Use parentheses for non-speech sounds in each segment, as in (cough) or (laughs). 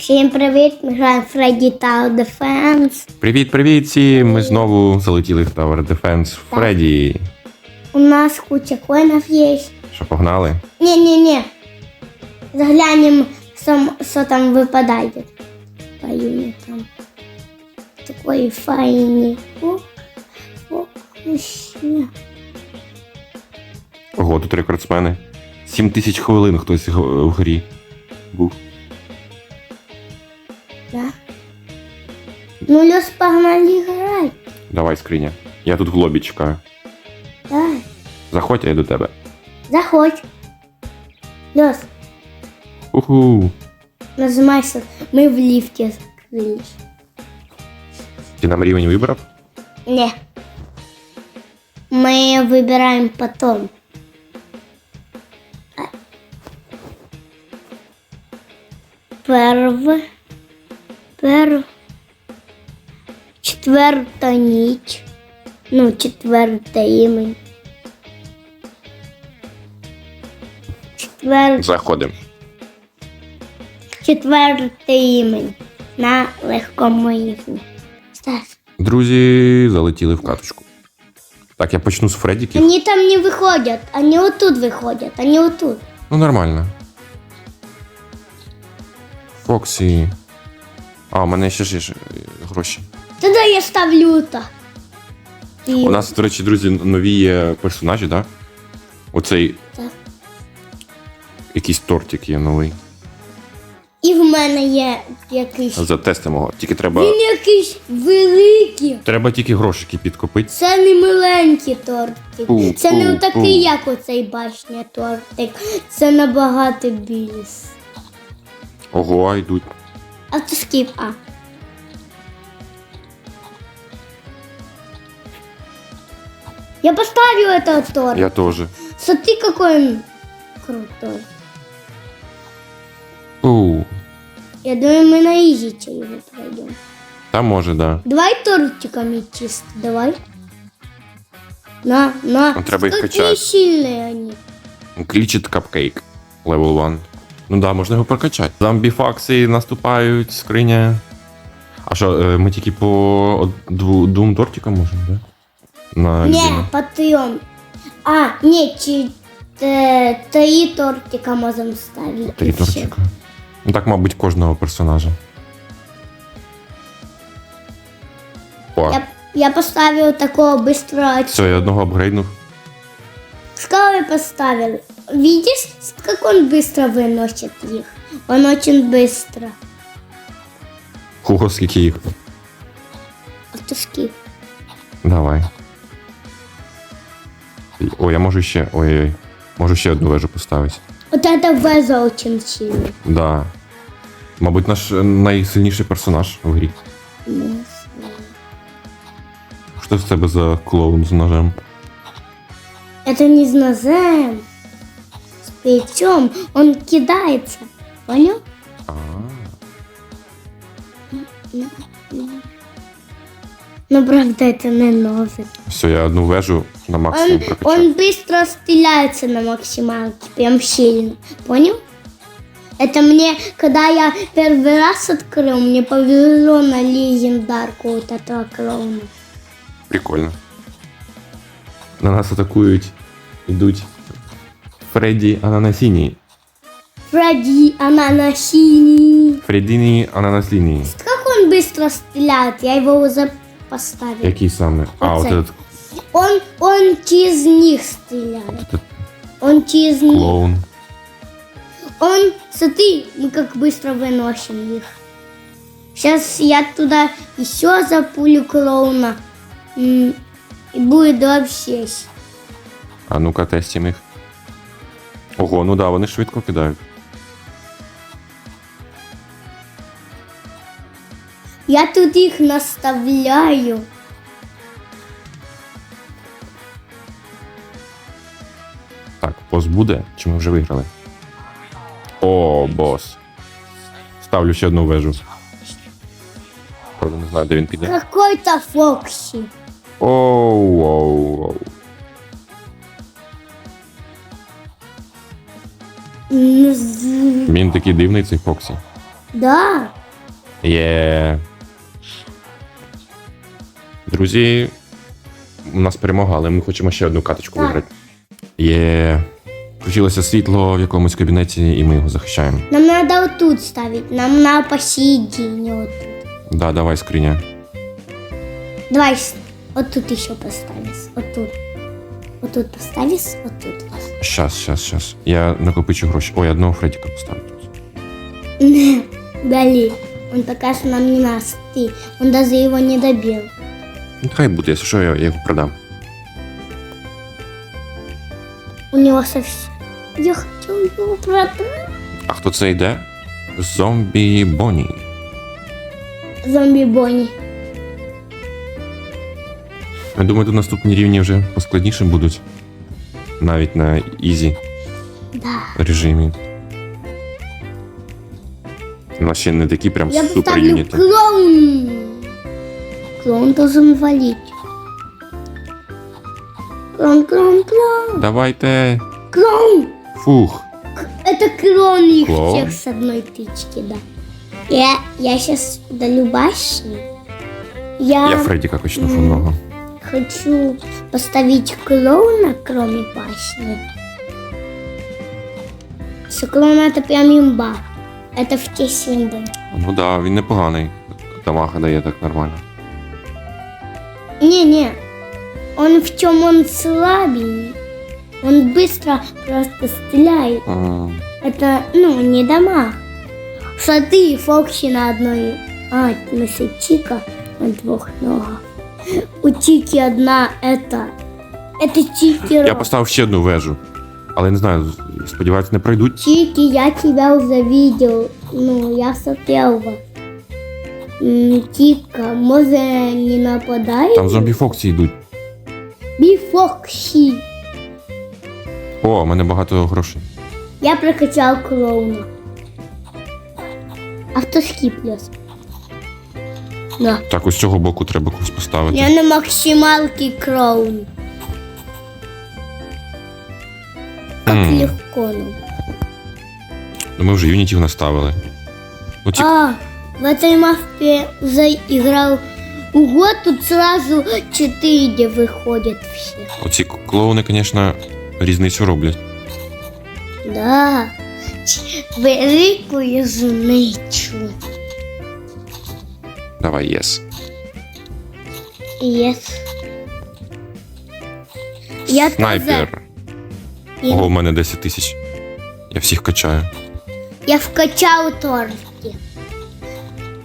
Всім привіт! Ми граємо Freddy Tower Defense. Привіт, привіт всім! Ми знову залетіли в Tower Defense Фредді. У нас куча коинов є. Що погнали? Не-не-не. Заглянем, сам, що там випадає. Поїм там. Такої файні. О, о, ще. Ого, тут рекордсмени. 7 тисяч хвилин хтось в грі був. Да. Ну, Льос, погнали грати. Давай, скриня. Я тут в лобі чекаю. Давай. Заходь, я до тебе. Заходь. Льос, Уху. нажимайся. Ми в ліфті закрились. Ти нам рівень вибрав? Не. Мы выбираем потом. А. Перв. Четверта ніч. Ну, четверте імень. Четвер... Заходимо. Четверте імень. На легкому. Стас. Друзі, залетіли в каточку. Так, я почну з Фреддіків. Они там не выходят, они вот тут выходят, они вот тут. Ну, нормально. Фоксі. А, у мене ще ж є е, гроші. Тогда я ставлю то. І, У нас, до речі, друзі, нові є персонажі, так? Да? Оцей Так. якийсь тортик є новий. і в мене є якийсь. Затестимо його. Тільки треба. Він якийсь великий. Треба тільки грошики підкопити. Це не маленький тортик. Пу, Це не пу, такий, пу. як оцей башня тортик. Це набагато більш. Ого, а йдуть. Автоскіп, а. Я поставлю этот торт. Я теж. Смотри, какой он крутой. У, Я думаю, мы на изите его пройдем. Там може, да. Давай тортиками чисто, давай. На, на. Ну, треба їх Какие качати. сильные они. Клічит капкейк. Левел 1. Ну да, можна його прокачати. Зомбі-факси наступають, скриня. А що, е, ми тільки по од- дву, двом тортикам можемо, да? На Не, людину? потом. А, не, чи, э, три тортика можем ставить. Три и всё. тортика. Ну так, мабуть, кожного персонажа. О, Я, я поставил такого быстрого. все, я одного апгрейднув. Скалы поставил. Видишь, как он быстро выносит их? Он очень быстро. Ого, скільки їх. Автоскип. Давай. О, я можу ще. Ой-ой. Можу ще одну вежу поставити. Вот это веза очень сильный. Да. Мабуть, наш е, найсильніший персонаж в грі. Ну, Що в тебе за клоун з ножем? Это не с ножем. С плечом. Он кидается. Понял? А, Но правда это не ножик. все, я одну вежу на максимум Он, он быстро стреляется на максималке. Прям сильно. Понял? Это мне, когда я первый раз открыл, мне повезло на легендарку вот этого клоуна. Прикольно. На нас атакують Ідуть. Фредді Ананасіні. Фредди, она на синий. Фреддіні Ананасіні. Как он быстро стреляет? Я его уже поставил. Який саме? А, от Оцей. этот Он, он через них стреляет. этот Он через них. клоун. Он, смотри, мы как быстро выносим их. Сейчас я туда еще запулю клоуна. М, И будет вообще. с- А ну-ка, тестім їх. Ого, ну да, вони швидко кидають. Я тут их наставляю. Так, бос буде, чи ми вже виграли? О, бос. Ставлю ще одну вежу. Правда, не знаю, де він піде. Какой-то Фокси. Оу, з- Він такий дивний цей Фоксі. Да. Є. Друзі, у нас перемога, але ми хочемо ще одну каточку виграти. Є. Включилося світло в якомусь кабінеті, і ми його захищаємо. Нам надо вот тут ставить. Нам на посередине вот тут. Да, давай, скриня. Давай с- вот тут еще поставишь. Вот тут. Вот тут поставишь, вот тут. Щас, щас, щас. Я накопичу гроші. Ой, одного Фредіка поставлю тут. Не, Дали. Он пока что нам не нас. Ты. Он даже его не добил. Ну, хай буде, якщо що, я, я його продам. У него совсем... Я хотел его продать. А хто це йде? Зомбі Бонні. Зомби Бонни. Я думаю, тут наступні рівні вже поскладніше будуть. Навіть на ізі Да. режимі. У нас ще не такі прям Я супер поставлю юніти. клоун. Клоун должен валить. Клоун, клоун, клоун. Давайте. Клоун. Фух. Это клон их Клоун? всех с одной тычки, да. Я, я сейчас удалю башню. Я, Я Фредіка качнув М. одного. хочу поставить клоуна, кроме башни. Что клоун это прям имба. Это в те символы. Ну да, він непоганий. Дамага дає так нормально. Не-не, он в чем он слабенький. Он быстро просто стреляет. А, Это, ну, не дома. Шаты и Фокси на одной... А, мысли Чика на двух ногах. У Чики одна это... Это Чики Я Рок. поставив ще одну вежу. Але не знаю, сподіваюся, не пройдуть. Чики, я тебя уже видел. Ну, я смотрел вас. М, Чика, может, не нападай? Там зомбі Фоксі йдуть. Би Фокси. О, у мене багато грошей. Я прокачал клоуна. Автоскип плюс. Да. Так, ось з цього боку треба когось поставити. Я на максималке клоун. Как М. легко нам. Ну ми вже юнітів наставили. Ну, ті... А, в этой мапе заиграл. Ого, тут сразу четыре выходят все. Оці клоуни, звісно, різницю роблять. Да. Велику різницю. Давай, єс. Єс. Я Снайпер. тоже- Ого, у мене 10 тисяч. Я всіх качаю. Я вкачал торти.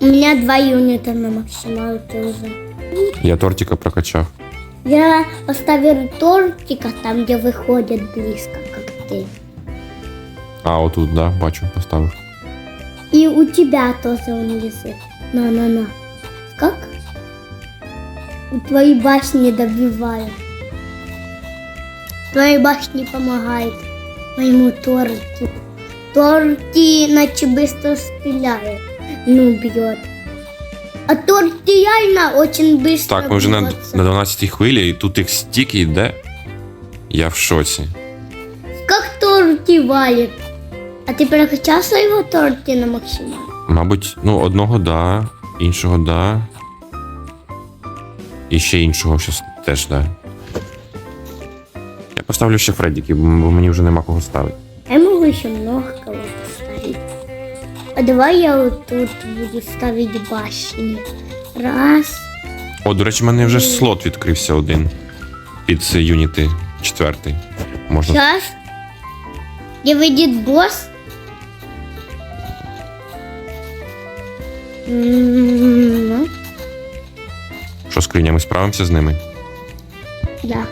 У меня два юнита на максималке уже. Я тортика прокачав. Я оставил тортика там, где выходит близко, как ты. А, отут, да, бачу, поставив. И у тебя тоже он лежит. На-на-на. Как? У твоей башни добиваю. Твоей башни помогает моему торти. Торти иначе быстро стреляет. Ну, бьет. А торти реально очень быстро Так, ми вже на, бьется. на 12 хвилі, і тут їх стільки йде. Я в шоці. Как торти валит. А ты прокачал своего торти на максимум? Мабуть, ну, одного да, іншого да. І ще іншого щось теж да. Я поставлю ще Фреддіки, бо мені вже нема кого ставити. Я могу еще много кого поставить. А давай я вот тут буду ставить башни. Раз. О, до речі, в мене вже слот відкрився один. Під юніти четвертий. Можна. Сейчас. Где выйдет босс? М, Ну, Що скриня, ми справимося з ними? да.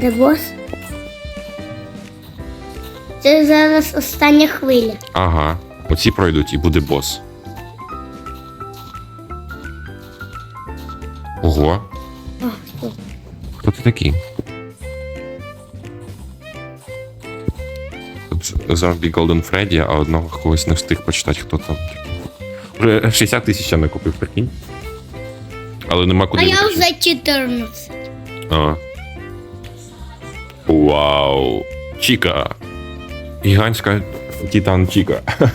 Де босс? Це зараз остання хвиля. Ага. Оці пройдуть і буде бос. Ого, А, що? хто ти такий? Тут зомбі Голден Фредді, а одного когось не встиг почитати, хто там. Вже 60 тисяч я накупив, прикинь. Але нема куди. А я вже 14. А. Вау. Чіка. гігантська Титан Чіка. (laughs)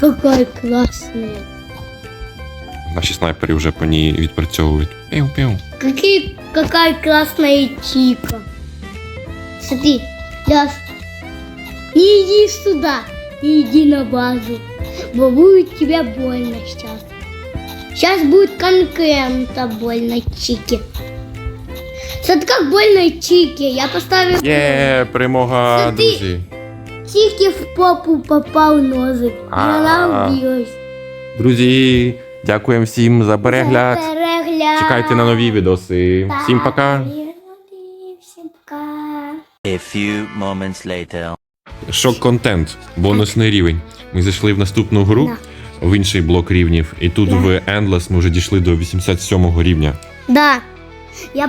Какой классный. Наші снайпери вже по ній відпрацьовують. Пів-пів. Какие, какая классная чика. Смотри, Ляс, не иди сюда, иди на базу, бо будет тебе больно сейчас. Сейчас будет конкретно больно Чике. Смотри, как больно Чике. Я поставил Є, перемога, Смотри. друзі. Чике в попу попал нозик. И она А. убилась. Друзі, дякуємо всім за перегляд. Перегляд. Чекайте на нові відоси. Всім пока. Всім пока. A few moments later. Шок-контент, бонусний рівень. Ми зайшли в наступну гру в інший блок рівнів, і тут в Endless ми вже дійшли до 87-го рівня. Да. Я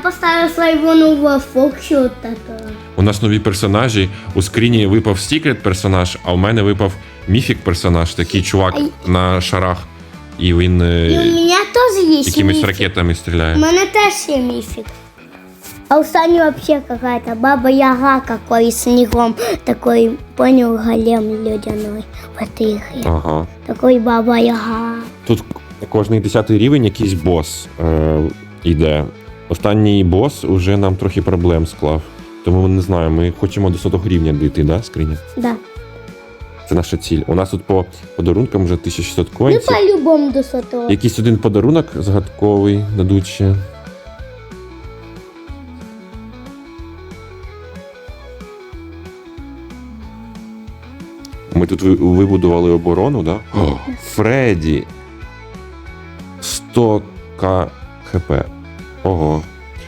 нового Фокси вот этого. У нас нові персонажі. У скріні випав секрет персонаж, а у мене випав міфік персонаж, такий чувак на шарах. І він е, И у меня тоже есть якимись мифик. ракетами У стріляє. меня тоже есть мифик. А у Сани вообще какая-то баба Яга какой с снегом. Такой, понял, голем ледяной игре. Ага. Такой баба Яга. Тут кожний десятий рівень якийсь бос е, йде. Останній бос уже нам трохи проблем склав. Тому ми не знаю, ми хочемо до сотого рівня дійти, да, скриня? Да. Це наша ціль. У нас тут по подарункам вже 1600 Ну, коїнсів. по-любому до сотого. Якийсь один подарунок загадковий дадуть ще. Ми тут вибудували оборону, да? О, Фредді. 100 к хп. Ого.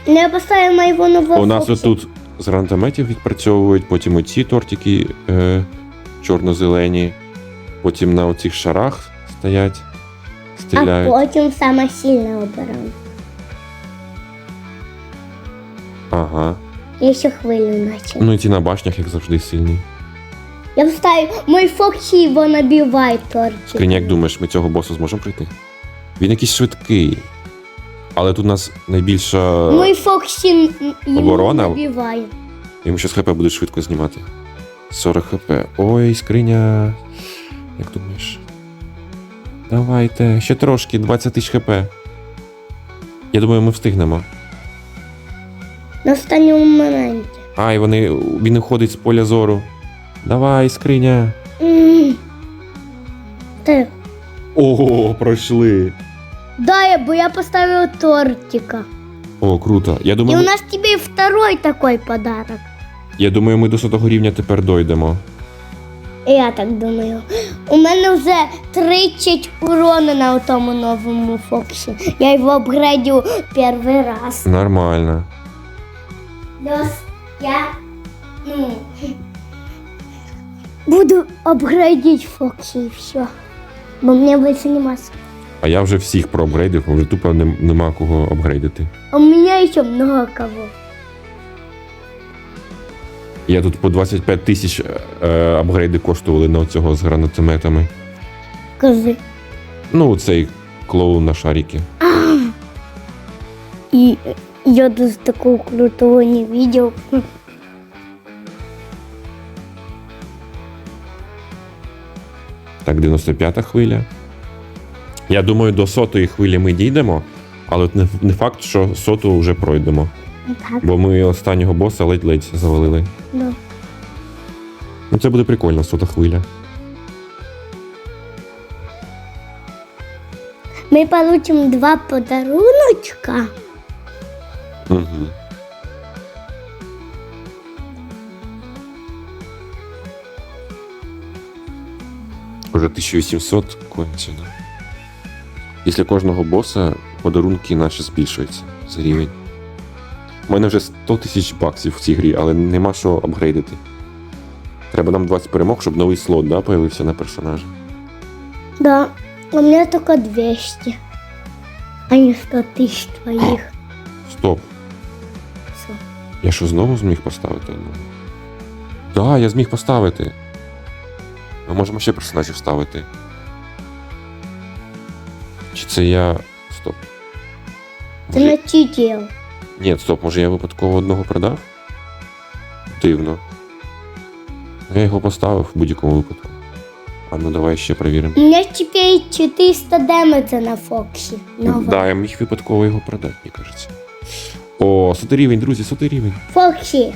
Я поставил моего нового У нас тут з гранатометів відпрацьовують, потім оці тортики е, чорно-зелені, потім на оцих шарах стоять, А потім саме сильна оборона. Ага. Я ще хвилю начал. Ну і ті на башнях, як завжди, сильні. Я вставив, мой Фоксі його набиває торчик. Скриня, як думаєш, ми цього боса зможемо пройти? Він якийсь швидкий. Але тут у нас найбільша. Мой Фоксі йому Оборона? набиває. Йому щас хп буде швидко знімати. 40 хп. Ой, скриня. Як думаєш? Давайте, ще трошки, 20 тисяч хп. Я думаю, ми встигнемо. На останньому моменті. Ай, вони. Він уходить з поля зору. Давай, скриня. Та, Ого, пройшли. Да, я, бо я поставила тортика. О, круто. Я І думаю, у ми- нас тебе второй такой подарок. я думаю, ми до сотого рівня тепер дойдемо. Я так думаю. У мене вже 30 урону на тому новому Фоксі. Я його апгрейдю перший раз. Нормально. Плюс я ну, буду апгрейдити Фоксі і все. Бо мені більше нема. А я вже всіх проапгрейдив, вже тупо нем- нема кого апгрейдити. А у мене ще много кого. Я тут по 25 тисяч е, апгрейди коштували на цього з гранатометами. Кажи. Ну, цей клоун на шаріки. І я дуже такого крутого не видел. Так, 95-та хвиля. Я думаю, до сотої хвилі ми дійдемо, але не, факт, що соту вже пройдемо. Так, Бо ми останнього боса ледь-ледь завалили. да. Ну це буде прикольно, сота хвиля. Ми получим два подаруночка. Угу. Уже 1800 коїнців, да? Після кожного боса подарунки наші збільшуються за рівень. У мене вже 100 тисяч баксів в цій грі, але нема що апгрейдити. Треба нам 20 перемог, щоб новий слот да, появився на персонажа. Да, у меня только 200, а не 100 тысяч твоих. Стоп. Всё. Я що знову зміг поставити одну? Да, я зміг поставити. Ми можемо ще персонажів ставити. Чи це я. Стоп. Ты Може... начитил. Ні, стоп, може я випадково одного продав? Дивно. Я його поставив в будь-якому випадку. А ну давай ще перевіримо. У мене теперь 400 демеджа на Фоксі. Нова. Да, я міг випадково його продати, мені кажеться. О, сотий рівень, друзі, сотий рівень. Фоксі.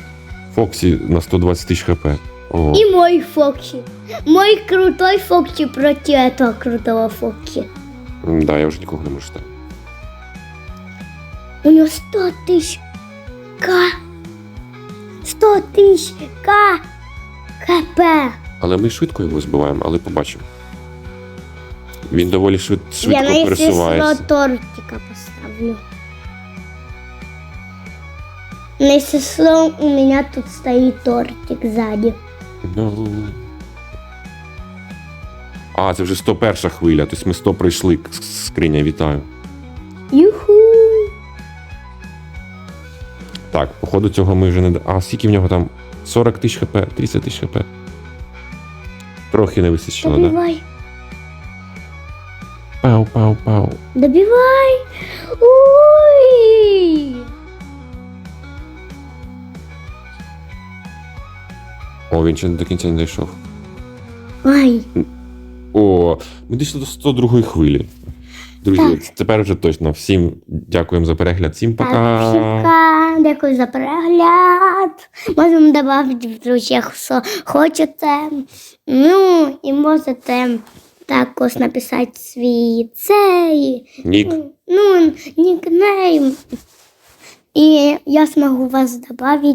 Фоксі на 120 тисяч хп. О, И мой Фокси. Мой крутой Фокси против этого крутого Фокси. м, да, я вже нікого не можу ставити. У него 100 тысяч К. 100 тысяч К. КП. Але ми швидко його збиваємо, але побачимо. Він доволі швид, швидко Я на естественно пересувається. тортика поставлю. На естественно у меня тут стоит тортик сзади. Ну. А, це вже 101 хвиля, тобто ми 100 пройшли. Скриня, вітаю. Юху. Так, походу цього ми вже не. А скільки в нього там? 40 тисяч хп, 30 тисяч хп. Трохи не вистачило, так? Да? Пау, пау, пау. Добивай. Ой. О, він ще до кінця не дійшов. Ай. О, ми дійшли до 102 хвилі. Друзі, Так. тепер вже точно. Всім дякуємо за перегляд. Всім Так, пока. дякую за перегляд. Можемо додати в друзях, що хочете. Ну, і можете також написати свій цей. Нік. Ну, нікнейм. І я зможу вас додати.